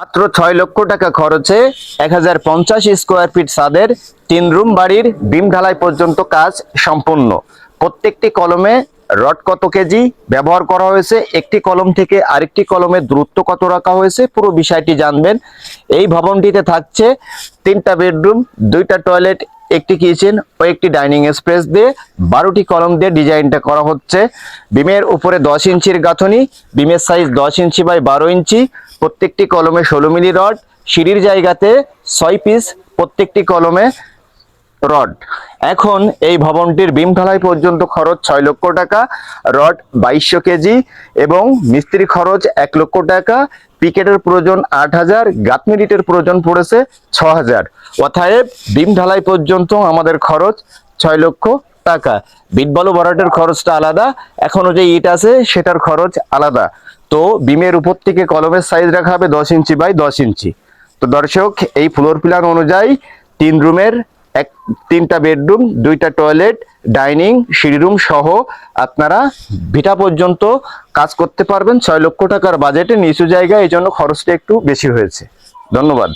মাত্র ছয় লক্ষ টাকা খরচে এক হাজার পঞ্চাশ স্কোয়ার ফিট সাদের তিন রুম বাড়ির বিম ঢালাই পর্যন্ত কাজ সম্পূর্ণ। প্রত্যেকটি কলমে রড কত কেজি ব্যবহার করা হয়েছে, একটি কলম থেকে আরেকটি কলমে দূরত্ব কত রাখা হয়েছে, পুরো বিষয়টি জানবেন। এই ভবনটিতে থাকছে তিনটা বেডরুম দুইটা টয়লেট একটি কিচেন ও একটি ডাইনিং স্পেস দিয়ে বারোটি কলম দিয়ে ডিজাইনটা করা হচ্ছে। বিমের উপরে দশ ইঞ্চির গাঁথনি, বিমের সাইজ দশ ইঞ্চি বাই বারো ইঞ্চি, প্রত্যেকটি কলমে ষোলো মিলি রড, সিঁড়ির জায়গাতে ছয় পিস প্রত্যেকটি কলমে রড। এখন এই ভবনটির বিম ঢালাই পর্যন্ত খরচ ছয় লক্ষ টাকা, রড বাইশশো কেজি এবং মিস্ত্রি খরচ এক লক্ষ টাকা, পিকেটের প্রয়োজন আট হাজার গাতমিরিটের প্রয়োজন পড়েছে ছ হাজার। অতএব বিম ঢালাই পর্যন্ত আমাদের খরচ ছয় লক্ষ টাকা। বিটবল বরাটের খরচটা আলাদা, এখনও যে ইট আছে সেটার খরচ আলাদা। তো বিমের উপর থেকে কলমের সাইজ রাখা হবে দশ ইঞ্চি বাই দশ ইঞ্চি। তো দর্শক, এই ফ্লোর প্ল্যান অনুযায়ী তিন রুমের এক, তিনটা বেডরুম, দুইটা টয়লেট, ডাইনিং সিঁড়িরুম সহ আপনারা ভিটা পর্যন্ত কাজ করতে পারবেন। ছয় লক্ষ টাকার বাজেটে নিচু জায়গায় এই জন্য খরচটা একটু বেশি হয়েছে। ধন্যবাদ।